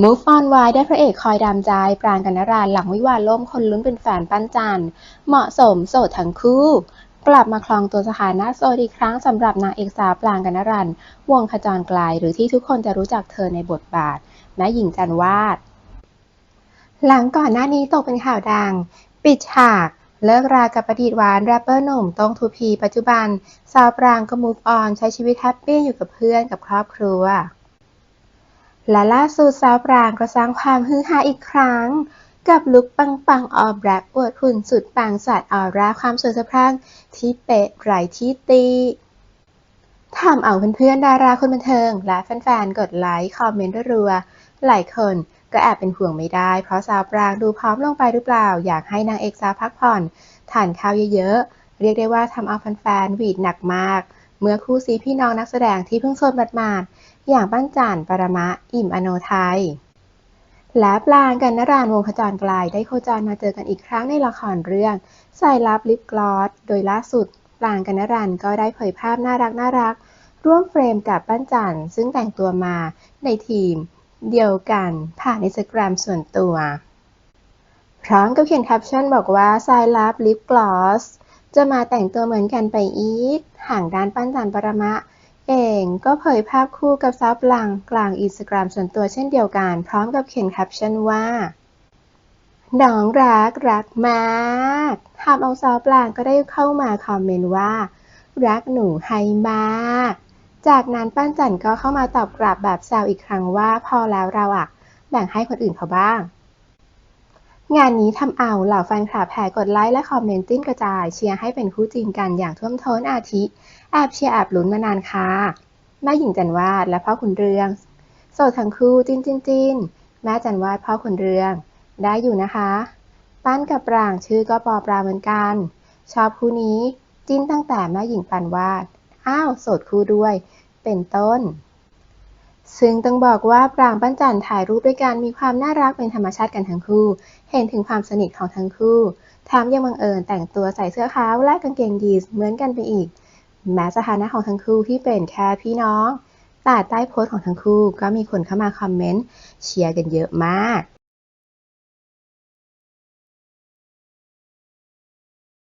Move on วายได้พระเอกคอยดามใจ ปรางกันนรานหลังวิวาห์ล่มคนลุ้นเป็นแฟนปั้นจันเหมาะสมโสดทั้งคู่ กลับมาครองตัวสถานะโสดอีกครั้งสำหรับนางเอกสาวปรางกันนรันวงขจรไกลหรือที่ทุกคนจะรู้จักเธอในบทบาท แม่หญิงจันวาด หลังก่อนหน้านี้ตกเป็นข่าวดัง ปิดฉาก เลิกรากับประดิษฐ์หวานแรปเปอร์หนุ่มตงทูพีปัจจุบัน สาวปรางก็ move on ใช้ชีวิตแฮปปี้อยู่กับเพื่อนกับครอบครัว และล่าสุดสาวปรางก็สร้างความฮือฮาอีกครั้ง กับลุคปังปังๆออแบล็กอวดหุ่นสุดปังสัดออร่าความสวยสะพรั่งที่เป๊ะไร้ที่ตีทำเอาเพื่อนๆดาราคนบันเทิง และแฟนๆ กดไลค์ คอมเมนต์รัวๆหลายคนก็แอบเป็นห่วงไม่ได้ เพราะสาวปรางดูพร้อมลงไปหรือเปล่า อยากให้นางเอกสาวพักผ่อนทานข้าวเยอะๆ เรียกได้ว่าทำเอาแฟนๆหวีดหนักมาก เมื่อคู่ซีพี่น้องนักแสดงที่เพิ่งโสดหมาดๆอย่างปั้นจันปรมะ อิ่มอโนไทย และปลางกันนรานวงขจรไกลได้โคจรมาเจอกันอีกครั้งในละครเรื่องสายลับลิปกลอสโดยล่าสุดปลางกันนรันก็ได้เผยภาพน่ารักน่ารัก ร่วมเฟรมกับปั้นจันซึ่งแต่งตัวมาในทีมเดียวกันผ่านอินสตาแกรมส่วนตัว พร้อมกับเขียนแคปชั่นบอกว่าสายลับลิปกลอส จะมาแต่งตัวเหมือนกันไปอีก ห่างด้านปั้นจันปรมะ เองก็เผยภาพคู่กับสาวปลางกลางอินสตาแกรมส่วนตัวเช่นเดียวกัน พร้อมกับเขียนแคปชั่นว่าน้องรักรักมากทำเอาสาวปลางก็ได้เข้ามาคอมเมนต์ว่า รักหนูให้มาก จากนั้นปั้นจันก็เข้ามาตอบกลับแบบแซวอีกครั้งว่าพอแล้วเราอะแบ่งให้คนอื่นเขาบ้าง งานนี้ทำเอาเหล่าแฟนคลับแห่กดไลค์และคอมเมนต์จิ้นกระจาย เชียร์ให้เป็นคู่จริงกันอย่างท่วมท้นอาทิแอบเชียร์แอบลุ้นมานานค่ะแม่หญิงจันวาดและพ่อขุนเรือง โสดทั้งคู่จินจินจินแม่จันวาดพ่อขุนเรือง ได้อยู่นะคะ ปั้นกับปรางชื่อก็ปอปลาเหมือนกัน ชอบคู่นี้ จิ้นตั้งแต่แม่หญิงปันวาด อ้าวโสดคู่ด้วย เป็นต้น ซึ่งต้องบอกว่าปรางปั้นจันถ่ายรูปด้วยกันมีความน่ารักเป็นธรรมชาติกันทั้งคู่ เห็นถึงความสนิทของทั้งคู่แถมยังบังเอิญแต่งตัวใส่เสื้อขาวและกางเกงยีนส์เหมือนกันไปอีก แม้สถานะของทั้งคู่ที่เป็นแค่พี่น้อง แต่ใต้โพสต์ของทั้งคู่ก็มีคนเข้ามาคอมเมนต์เชียร์กันเยอะมาก